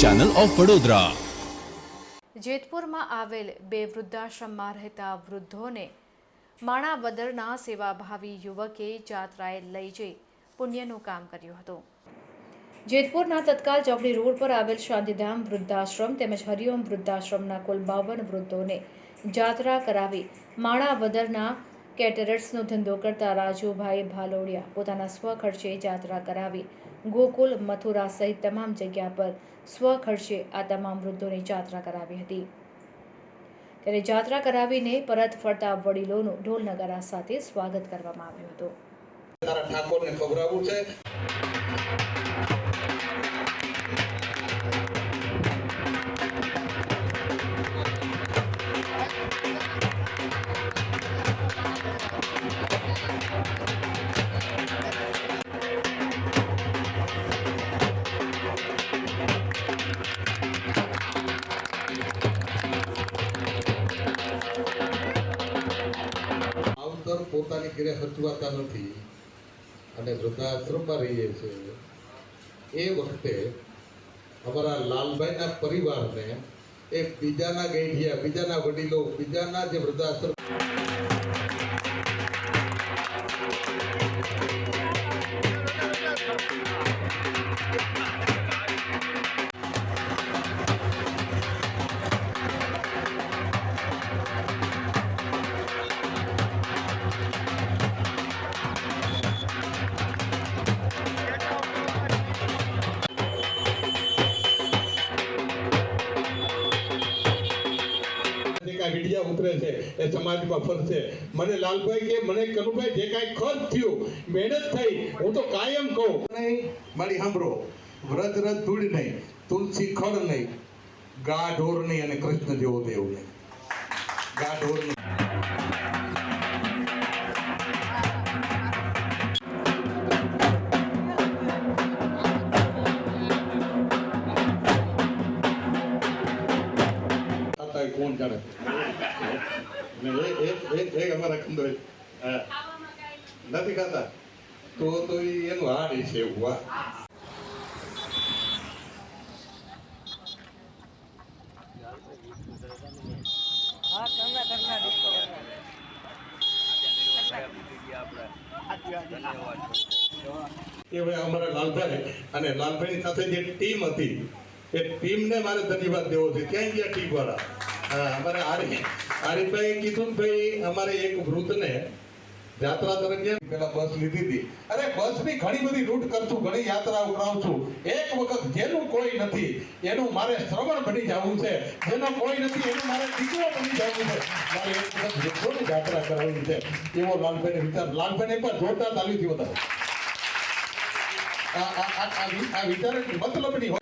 Channel of Vadodara જેતપુરમાં આવેલ બે વૃદ્ધાશ્રમમાં રહેતા વૃદ્ધોને માણાવદરના સેવાભાવી યુવકે જાત્રાએ લઈ જઈ પુણ્યનું કામ કર્યું હતું. જેતપુરના તત્કાલ ચોકડી રોડ પર આવેલ શાંતિધામ વૃદ્ધાશ્રમ તેમજ હરિઓમ વૃદ્ધાશ્રમના કુલ બાવન વૃદ્ધોને જાત્રા કરાવી માણાવદરના કેટરર્સનો ધંધો કરતા રાજુભાઈ ભાલોડિયા પોતાના સ્વખર્ચે જાત્રા કરાવી ગોકુલ, મથુરા સહિત તમામ જગ્યા પર સ્વખર્ચે આ તમામ વૃદ્ધોની જાત્રા કરાવી હતી. ત્યારે જાત્રા કરાવીને પરત ફરતા વડીલોનું ઢોલ નગારા સાથે સ્વાગત કરવામાં આવ્યું હતું. ઠાકોરને ખવડાવવું છે? પોતાની ઘરે હચવાતા નથી અને વૃદ્ધાશ્રમમાં રહીએ છીએ. એ વખતે અમારા લાલભાઈના પરિવારને એ બીજાના ગઈઢિયા બીજાના વડીલો, બીજાના જે વૃદ્ધાશ્રમ એ સમાજમાં ફરશે મને લાલભાઈ કે, મને કનુભાઈ જે કાંઈ ખર્ચ થયું, મહેનત થઈ, હું તો કાયમ કહું. નહીં, મારી સાંભળો, વ્રત રત ધૂળ નહીં, તુલસી ખડ નહીં ગા ઢોર નહીં અને કૃષ્ણ જેવો દેવ નહીં. ગા ઢોર નહીં. અને નથી ખાતા? તો તો એનું હાડ છે એવું અમારા લાલભાઈ અને લાલભાઈની સાથે જે ટીમ હતી, એ ટીમને મારે ધન્યવાદ દેવો છે. ક્યાં ગયા ટીમ વાળા અમારે આરી આરીફભાઈ કીધું ને ભાઈ, અમારે એક વૃદ્ધને યાત્રા દરમિયાન પેલા બસ લીધી હતી. અરે, બસની ઘણી બધી રૂટ કરશું, ઘણી યાત્રા કરાવું છું એક વખત જેનું કોઈ નથી, એનું મારે શ્રવણ બની જવું છે. જેનો કોઈ નથી, એનું મારે દીકરો બની જવું છે. મારે એક વખત દીકરોની યાત્રા કરાવવી છે. એવો લાલભાઈને વિચાર, લાલભાઈને એકવાર જોરદાર તાલીથી વધારે. આ વિચાર મતલબ મતલબની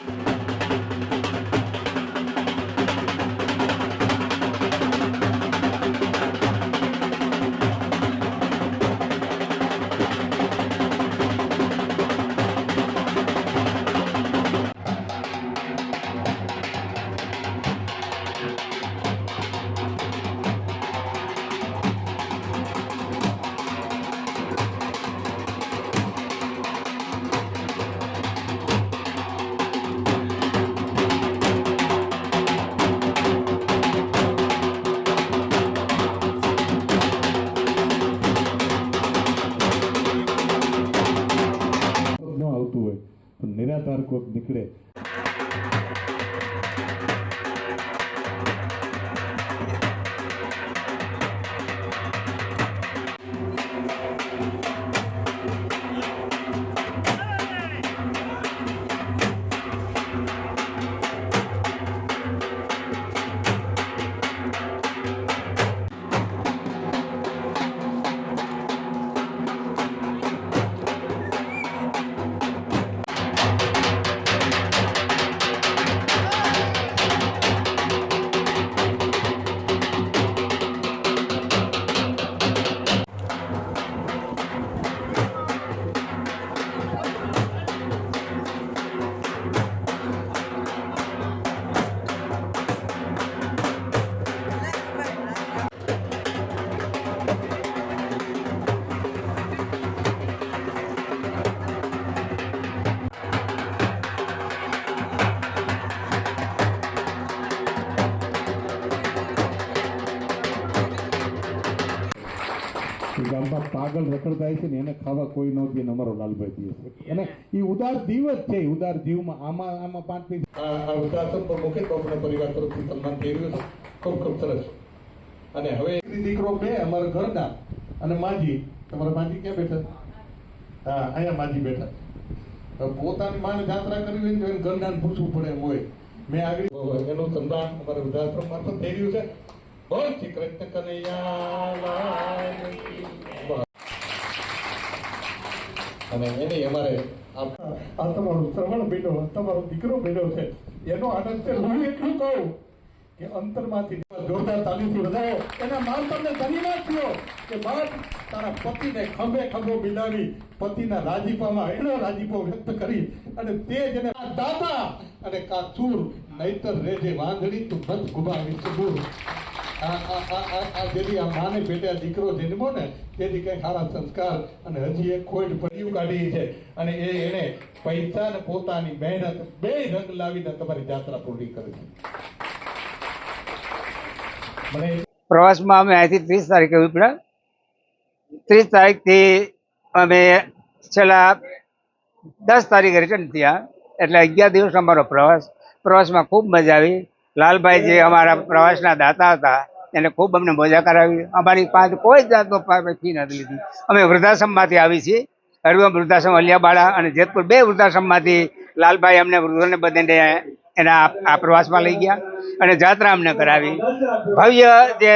નિરાધાર પાગલ રખડતા છે ને એને ખાવા કોઈ ન દે અમારો લાલભાઈ દે છે. અને એ ઉદાર દીવ જ છે ઉદાર જીવમાં આમાં આમાં પાંચ પૈસા. આ આ પર તો આપણા પરિવાર તરફથી સન્માન રહ્યું છે. ખૂબ ખૂબ સરસ. અને હવે દીકરી બે, અમારા ઘરના. અને માજી, તમારા માજી ક્યાં બેઠા હા, અહીંયા માજી બેઠા પોતાની માને જાત્રા કરવી હોય એને ઘરના પૂછવું પડે એમ હોય. મેં આગળ એનું સન્માન અમારા વૃદ્ધાશ્રમ મારફત થઈ રહ્યું છે. બોલ શ્રી કૃષ્ણ કનૈયા. અને એને અમારે આ તમારો શ્રવણ બેટો તમારો દીકરો બેટો છે. એનો આનંદ છે. હું એટલું કહું કે અંતરમાંથી જોરદાર તાલીમથી વધારો. એના માન તમને ધન્યવાદ થયો કે બાપ તારા પતિને ખંભે ખંભો મિલાવી પતિના રાજીપામાં એનો રાજીપો વ્યક્ત કરી અને તે જેને દાતા અને કા ચૂર નહીતર રેજે વાંધણી તું મત ગુમાવી આ જેથી આ માને પેટે દીકરો ને, તેથી સંસ્કાર અને હજી એક ખોટ પોતાની મહેનત બે રંગ લાવીને તમારી જાત્રા પૂરી કરી છે. પ્રવાસમાં અમે અહીંથી ત્રીસ તારીખે ઉપડ્યા ત્રીસ તારીખથી અમે છેલ્લા દસ તારીખે રિટર્ન થયા. એટલે અગિયાર દિવસ અમારો પ્રવાસ. પ્રવાસમાં ખૂબ મજા આવી. લાલભાઈ જે અમારા પ્રવાસના દાતા હતા, એને ખૂબ અમને મજા કરાવી. અમારી પાસે કોઈ જાતનો ફી નથી લીધી. અમે વૃદ્ધાશ્રમમાંથી આવી છીએ. હરિઓમ વૃદ્ધાશ્રમ, અલિયાબાળા અને જેતપુર બે વૃદ્ધાશ્રમમાંથી લાલભાઈ અમને વૃદ્ધોને બધાને એના આ પ્રવાસમાં લઈ ગયા અને જાત્રા અમને કરાવી. ભવ્ય જે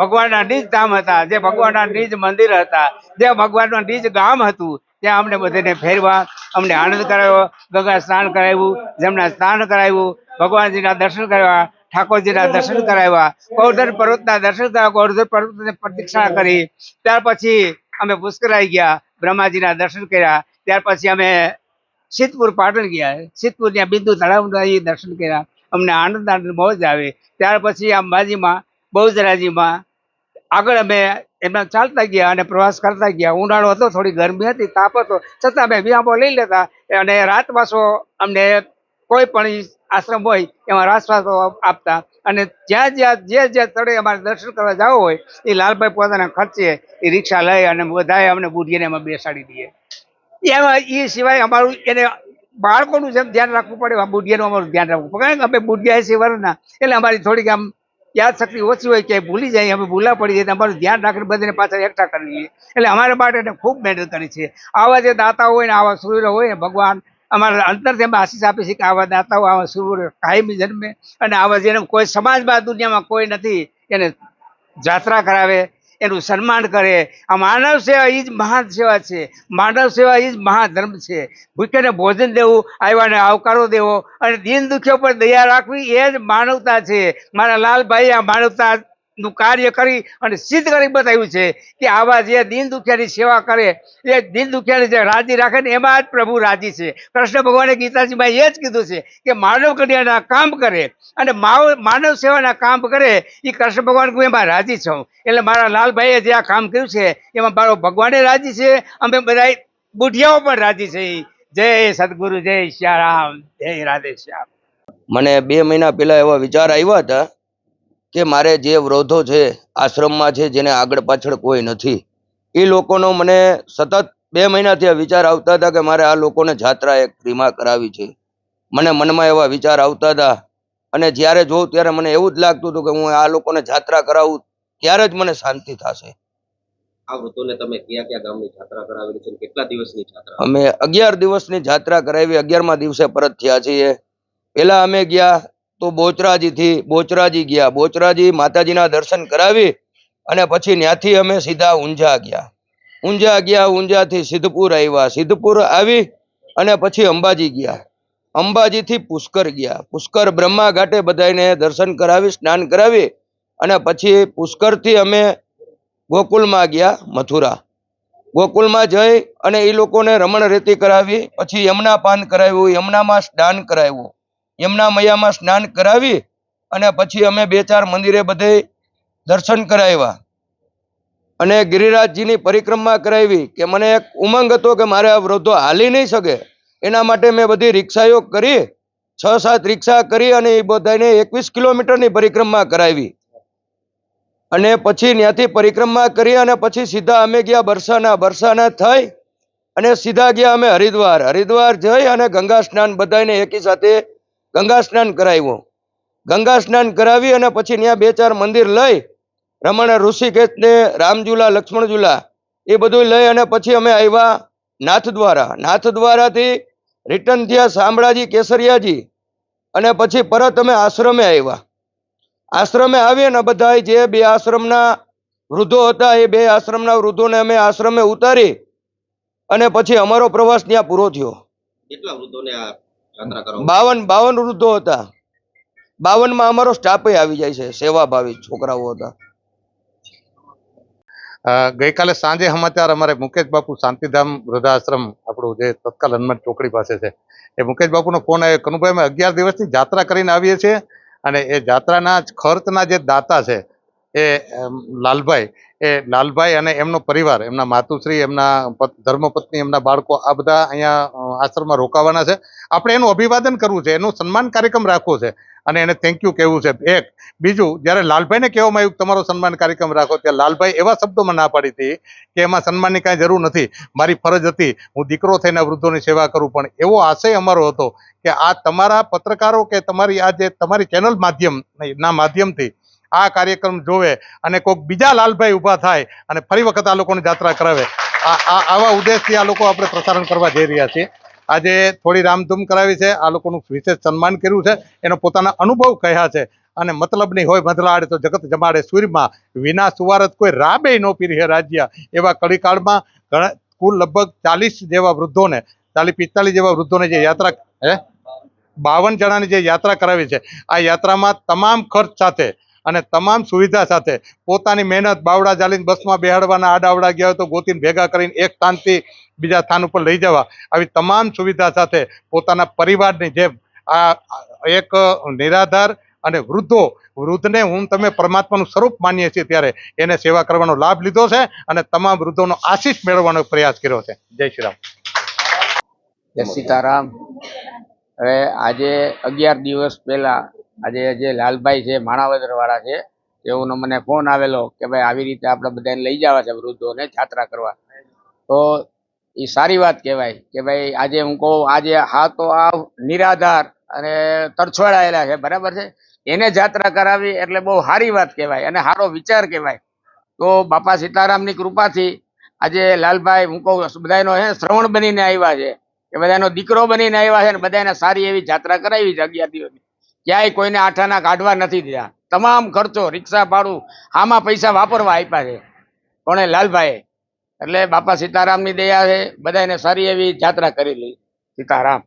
ભગવાનના નિજ ધામ હતા, જે ભગવાનના નિજ મંદિર હતા, જે ભગવાનનું નિજ ગામ હતું, ત્યાં અમને બધાને ફેરવા અમને આનંદ કરાવ્યો, ગંગા સ્નાન કરાવ્યું જેમના સ્નાન કરાવ્યું ભગવાનજીના દર્શન કર્યા ઠાકોરજીના દર્શન કરાવ્યા. ગોવર્ધન પર્વતના દર્શન કર્યા ગોવર્ધન પર્વતની પ્રદક્ષિણા કરી. ત્યાર પછી અમે પુષ્કરાઈ ગયા બ્રહ્માજીના દર્શન કર્યા. ત્યાર પછી અમે સિદ્ધપુર પાટણ ગયા. સિદ્ધપુર ત્યાં બિંદુ તળાવના દર્શન કર્યા. અમને આનંદ આનંદ મોજ આવે. ત્યાર પછી અંબાજીમાં બહુજરાજીમાં આગળ અમે એમના ચાલતા ગયા અને પ્રવાસ કરતા ગયા. ઉનાળો હતો થોડી ગરમી હતી તાપ હતો. છતાં અમે વિહામો લઈ લેતા અને રાતવાસો અમને કોઈ પણ આશ્રમ હોય, એમાં રાતવાસો આપતા. અને જ્યાં જ્યાં, જે જે સ્થળે અમારે દર્શન કરવા જવું હોય એ લાલભાઈ પોતાના ખર્ચે એ રિક્ષા લઈ અને બધાએ અમને બુઢીને એમાં બેસાડી દઈએ. એમાં એ સિવાય અમારું એને બાળકોનું જેમ ધ્યાન રાખવું પડે બુઢિયાનું અમારું ધ્યાન રાખવું પડે. કારણ કે અમે બુઢિયા એસી વર્ષના એટલે અમારી થોડીક આમ યાદ શક્તિ ઓછી હોય કે ભૂલી જાય, અમે ભૂલા પડી જાય અમારું ધ્યાન રાખીને બધાને પાછળ એકઠા કરી લઈએ. એટલે અમારા માટે એને ખૂબ મહેનત કરી છે. આવા જે દાતા હોય ને આવા સૂર્ય હોય ને ભગવાન અમારા અંતરથી અમે આશીષ આપી છે કે આવા દાતાઓ, આવા સુર કાયમી જન્મે અને આવા જેને કોઈ સમાજમાં દુનિયામાં કોઈ નથી, એને જાત્રા કરાવે, એનું સન્માન કરે. આ માનવ સેવા એ જ મહાન સેવા છે. માનવ સેવા એ જ મહાધર્મ છે. ભૂખ્યાને ભોજન દેવું આવ્યાને આવકારો દેવો અને દીન દુખ્યો પર દયા રાખવી એ જ માનવતા છે. મારા લાલભાઈ, આ માનવતા નું કાર્ય કરી અને સિદ્ધ કરી બતાવ્યું છે કે આવા જે દિન દુખિયાની સેવા કરે, એ દિન દુખિયાને જે રાજી રાખે ને એમાં જ પ્રભુ રાજી છે. કૃષ્ણ ભગવાને ગીતાજીમાં એ જ કીધું છે કે માનવ કલ્યાણના કામ કરે અને માનવ સેવાના કામ કરે એ કૃષ્ણ ભગવાન એમાં રાજી છું. એટલે મારા લાલભાઈએ જે આ કામ કર્યું છે, એમાં મારો ભગવાને રાજી છે, અમે બધા બુઢિયાઓ પણ રાજી છે. જય સદગુરુ, જય શ્યારામ, જય રાધે શ્યામ. મને બે મહિના પહેલા એવા વિચાર આવ્યા હતા કે મારે જે વૃદ્ધો છે આશ્રમમાં છે જેને આગળ પાછળ કોઈ નથી. એ લોકોનો મને સતત બે મહિનાથી આ વિચાર આવતા હતા કે મારે આ લોકોને જાત્રા એક ફ્રીમાં કરાવી છે. મને મનમાં એવા વિચાર આવતા હતા. અને જ્યારે જોઉં ત્યારે મને એવું જ લાગતું હતું કે હું આ લોકોને જાત્રા કરાવું ત્યારે જ મને શાંતિ થશે. આ વૃદ્ધોને તમે કયા કયા ગામની જાત્રા કરાવેલી છે કેટલા દિવસની જાત્રા? અમે અગિયાર દિવસની જાત્રા કરાવી અગિયારમા દિવસે પરત થયા છીએ. પેલા અમે ગયા તો બોચરાજીથી બોચરાજી ગયા. બોચરાજી માતાજીના દર્શન કરાવી અને પછી ત્યાંથી અમે સીધા ઊંઝા ગયા. ઊંઝા ગયા, ઊંઝાથી સિદ્ધપુર આવ્યા. સિદ્ધપુર આવી અને પછી અંબાજી ગયા. અંબાજીથી પુષ્કર ગયા. પુષ્કર બ્રહ્મા ઘાટે બધાને દર્શન કરાવી, સ્નાન કરાવી અને પછી પુષ્કરથી અમે ગોકુલમાં ગયા, મથુરા. ગોકુલમાં જઈ અને એ લોકોને રમણ રેતી કરાવી, પછી યમુના પાન કરાવ્યું, યમુનામાં સ્નાન કરાવ્યું. યમુના મૈયામાં સ્નાન કરાવી અને પછી અમે બે ચાર મંદિરે બધે દર્શન કરાવ્યા. અને ગિરિરાજજીની પરિક્રમા કરાવી કે મને એક ઉમંગ હતો કે મારે આ વૃદ્ધો હાલી નહીં શકે. એના માટે મેં બધી રિક્ષાઓ કરી, છ સાત રિક્ષા કરી અને એ બધાને એકવીસ કિલોમીટરની પરિક્રમા કરાવી. અને પછી ત્યાંથી પરિક્રમા કરી અને પછી સીધા અમે ગયા બરસાના. બરસાના થઈ અને સીધા ગયા અમે હરિદ્વાર. હરિદ્વાર જઈ અને ગંગા સ્નાન બધાને એકી સાથે ગંગા સ્નાન કરાવ્યું. ગંગા સ્નાન કરાવી અને પછી ત્યાં બે ચાર મંદિર લઈ રમણ, ઋષિકેશ ને રામઝુલા, લક્ષ્મણઝુલા એ બધું લઈ અને પછી અમે આવ્યા નાથદ્વારા નાથદ્વારાથી રિટર્ન થયા શામળાજી, કેસરિયાજી અને પછી પરત અમે આશ્રમે આવ્યા. આશ્રમે આવીએ ને બધા જે બે આશ્રમના વૃદ્ધો હતા, એ બે આશ્રમના વૃદ્ધોને અમે આશ્રમે ઉતારી અને પછી અમારો પ્રવાસ ત્યાં પૂરો થયો. કેટલા વૃદ્ધોને બાવન બાવન વૃદ્ધો હતા. બાવનમાં અમારો સ્ટાફ આવી જાય છે સેવાભાવી છોકરાઓ હતા. ગઈકાલે સાંજે સમાચાર અમારે મુકેશ બાપુ શાંતિધામ વૃદ્ધાશ્રમ આપણું જે તત્કાલ હનુમાન ચોકડી પાસે છે એ મુકેશ બાપુનો ફોન આવ્યો. કનુભાઈ અમે અગિયાર દિવસની જાત્રા કરીને આવીએ છીએ અને એ જાત્રાના ખર્ચના જે દાતા છે એ લાલભાઈ એ લાલભાઈ અને એમનો પરિવાર એમના માતુશ્રી એમના ધર્મપત્ની એમના બાળકો આ બધા અહીંયા આશ્રમમાં રોકાવાના છે. આપણે એનું અભિવાદન કરવું છે, એનું સન્માન કાર્યક્રમ રાખવો છે. અને એને થેન્ક યુ કહેવું છે. એક, બીજું, જ્યારે લાલભાઈને કહેવામાં આવ્યું તમારો સન્માન કાર્યક્રમ રાખો, ત્યારે લાલભાઈ એવા શબ્દોમાં ના પાડી હતી કે એમાં સન્માનની કાંઈ જરૂર નથી. મારી ફરજ હતી, હું દીકરો થઈને વૃદ્ધોની સેવા કરું, પણ એવો આશય અમારો હતો કે આ તમારા પત્રકારો કે તમારી આ જે તમારી ચેનલ માધ્યમ ના માધ્યમથી આ કાર્યક્રમ જોવે અને કોઈક બીજા લાલભાઈ ઊભા થાય અને ફરી વખત આ લોકોની જાત્રા કરાવે. આ- આવા ઉદ્દેશથી આ લોકો આપણે પ્રસારણ કરવા જઈ રહ્યા છીએ. આજે થોડી રામધૂમ કરાવી છે. આ લોકોનું વિશેષ સન્માન કર્યું છે. એનો પોતાના અનુભવ કહ્યા છે. અને મતલબ નહીં હોય મધલાડે તો જગત જમાડે સૂર્યમાં વિના સુવારત કોઈ રાબે નો પીરી રાજ્ય. એવા કડીકાળમાં ઘણા કુલ લગભગ ચાલીસ જેવા વૃદ્ધોને, ચાલીસ પિસ્તાલીસ જેવા વૃદ્ધોને જે યાત્રા હે? બાવન જણાની જે યાત્રા કરાવી છે. આ યાત્રામાં તમામ ખર્ચ સાથે અને તમામ સુવિધા સાથે પોતાની મહેનત બાવડા ચાલીને બસમાં બેહાડવાના આડાવડા ગયા હોય તો ગોતીને ભેગા કરીને એક સ્થાનથી બીજા સ્થાન ઉપર લઈ જવા. આવી તમામ સુવિધા સાથે પોતાના પરિવારની જેમ આ એક નિરાધાર અને વૃદ્ધો, વૃદ્ધને હું તમે પરમાત્માનું સ્વરૂપ માનીએ છીએ ત્યારે એને સેવા કરવાનો લાભ લીધો છે અને તમામ વૃદ્ધોનો આશીષ મેળવવાનો પ્રયાસ કર્યો છે. જય શ્રી રામ. જય સીતારામ. હવે આજે અગિયાર દિવસ પહેલા આજે જે લાલભાઈ છે, માણાવદરવાળા છે એઓનો મને ફોન આવેલો કે ભાઈ આવી રીતે આપણે બધાને લઈ જવા છે વૃદ્ધોને જાત્રા કરવા. તો એ સારી વાત કહેવાય કે ભાઈ આજે હું કહું, આજે હા તો આ નિરાધાર અને તરછોડાયેલા છે, બરાબર છે? એને જાત્રા કરાવી એટલે બહુ સારી વાત કહેવાય અને સારો વિચાર કહેવાય. તો બાપા સીતારામની કૃપાથી આજે લાલભાઈ, હું કહું બધાનો હે શ્રવણ બનીને આવ્યા છે, કે બધાનો દીકરો બનીને આવ્યા છે ને બધાને સારી એવી જાત્રા કરાવી છે અગિયાર ક્યાંય કોઈને આઠાના કાઢવા નથી દીધા. તમામ ખર્ચો રિક્ષા ભાડું આમાં પૈસા વાપરવા આપ્યા છે. કોણે? લાલભાઈએ. એટલે બાપા સીતારામની દયા છે બધાને સારી એવી જાત્રા કરેલી. સીતારામ.